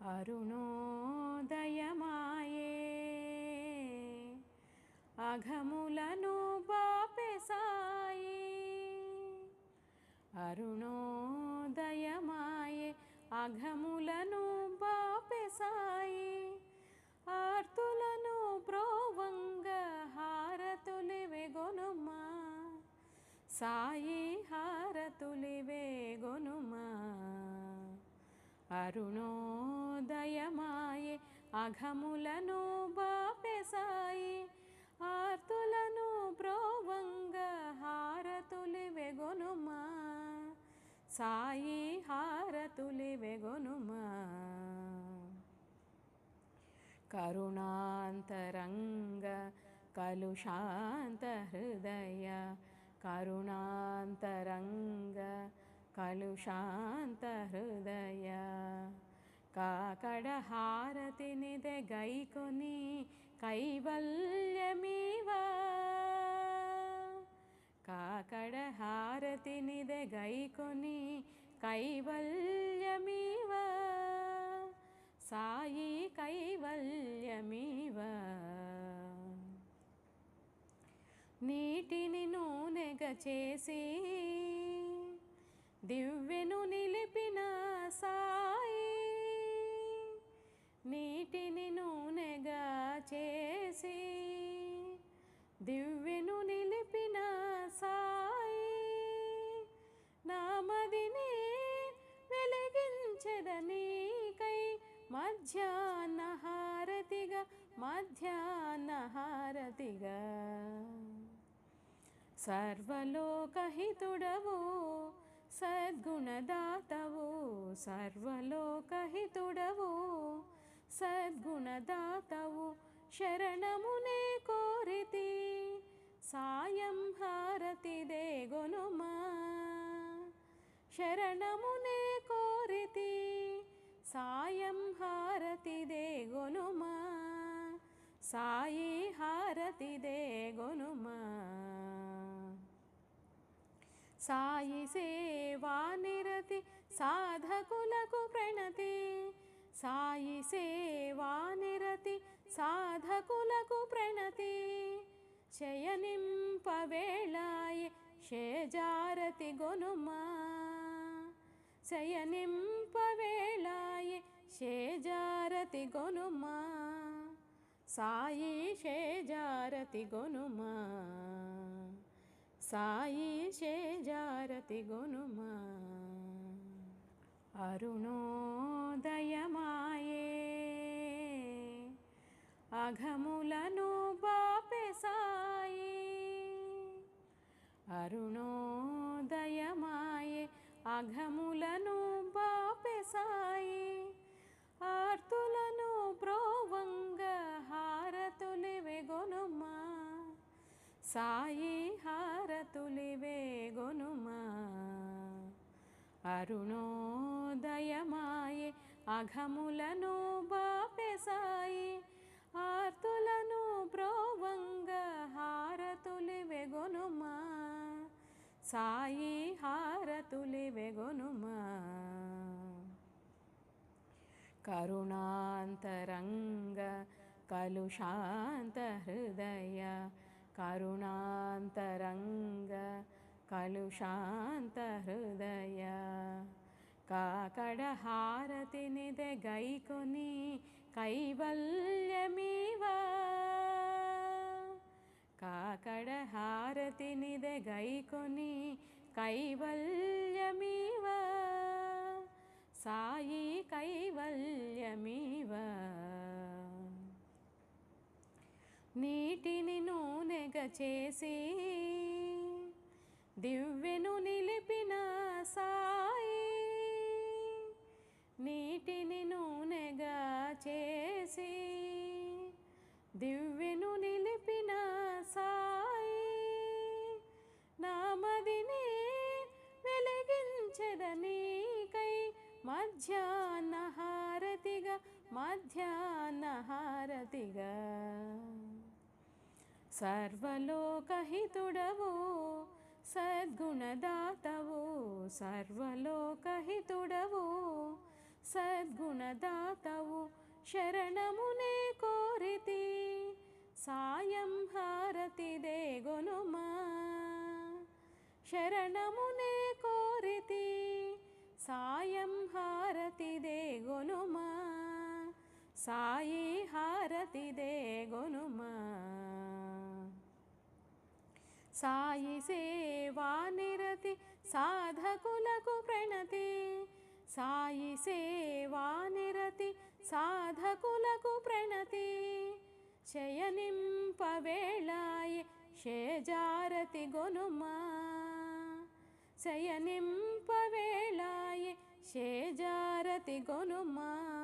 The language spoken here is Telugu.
అరుణోదయమాయే అఘములను బాపెసాయి అరుణోదయమాయే అఘములను బాపెసాయి ఆర్తులను ప్రోవంగ హారతులివే గొనుమా సాయి హారతులివే అరుణో అరుణోదయమాయే అఘములను బాపెసాయి ఆర్తులను ప్రోవంగ హారతులి వెగొనుమా సాయి హారతులి వెగొనుమా. కరుణాంతరంగ కలుషాంత హృదయ కరుణాంతరంగ కలుషాంత హృదయ. కాకడ హారతినిదె గైకొని కైవల్యమీవా? కాకడ హారతినిదె గైకొని కైవల్యమీవా? సాయి కైవల్యమీవా? నీటిని నూనెగ చేసి దివ్య దివ్యను నిలిపిన సాయి నామదిని వెలిగించదనీకై మధ్యాహ్న హారతిగా మధ్యాహ్న హారతిగా. సర్వలోకహితుడవు సద్గుణదాతవు సర్వలోకహితుడవు సద్గుణదాతవు శరణమునే కోరితి. సాయం హారతిదే గొనుమా శరణమునే కోరితి సాయం హారతిదే గొనుమా సాయి హారతిదే గొనుమా సాయి సేవా నిరతి సాధకులకు ప్రణతి. సాయి సేవా నిరతి సాధకులకు ప్రణతి. శయనింపవేళాయి షేజారతి గొనుమా. శయనింపవేళాయి షేజారతి గొనుమా. సాయి షేజారతి గొనుమా. సాయి షేజారతి గొనుమా. అరుణోదయమా అఘములను బాపెసాయి. అరుణోదయమాయే అఘములను బాపెసాయి. ఆర్తులను ప్రోవంగ హారతులివే గొనుమా. సాయి హారతులివే గొనుమా. అరుణోదయమాయే అఘములను బా సాయి హారతులివే గొనుమా కరుణాంతరంగ కలుషాంత హృదయ కరుణాంతరంగ కలుషాంత హృదయ కాకడ హారతినిదె గైకొని కైవల్యమీవా కాకడ హారతినిదె గైకొని కైవల్యమీవా? సాయి కైవల్యమీవ? నీటిని నూనెగ చేసి దివ్యను నిలిపిన సాయి నీటిని మధ్యాహ్న హారతిగా సర్వలోకహితుడవు సద్గుణదాతవు సర్వలోకహితుడవు సద్గుణదాతవు శరణమునే సాయి హారతి దేగొనుమా సాయి సేవా నిరతి సాధకులకు ప్రణతి సాయి సేవా నిరతి సాధకులకు ప్రణతి శయనింపవేళాయి షేజారతి గొనుమా శయనింపవేళాయి షేజారతి గొనుమా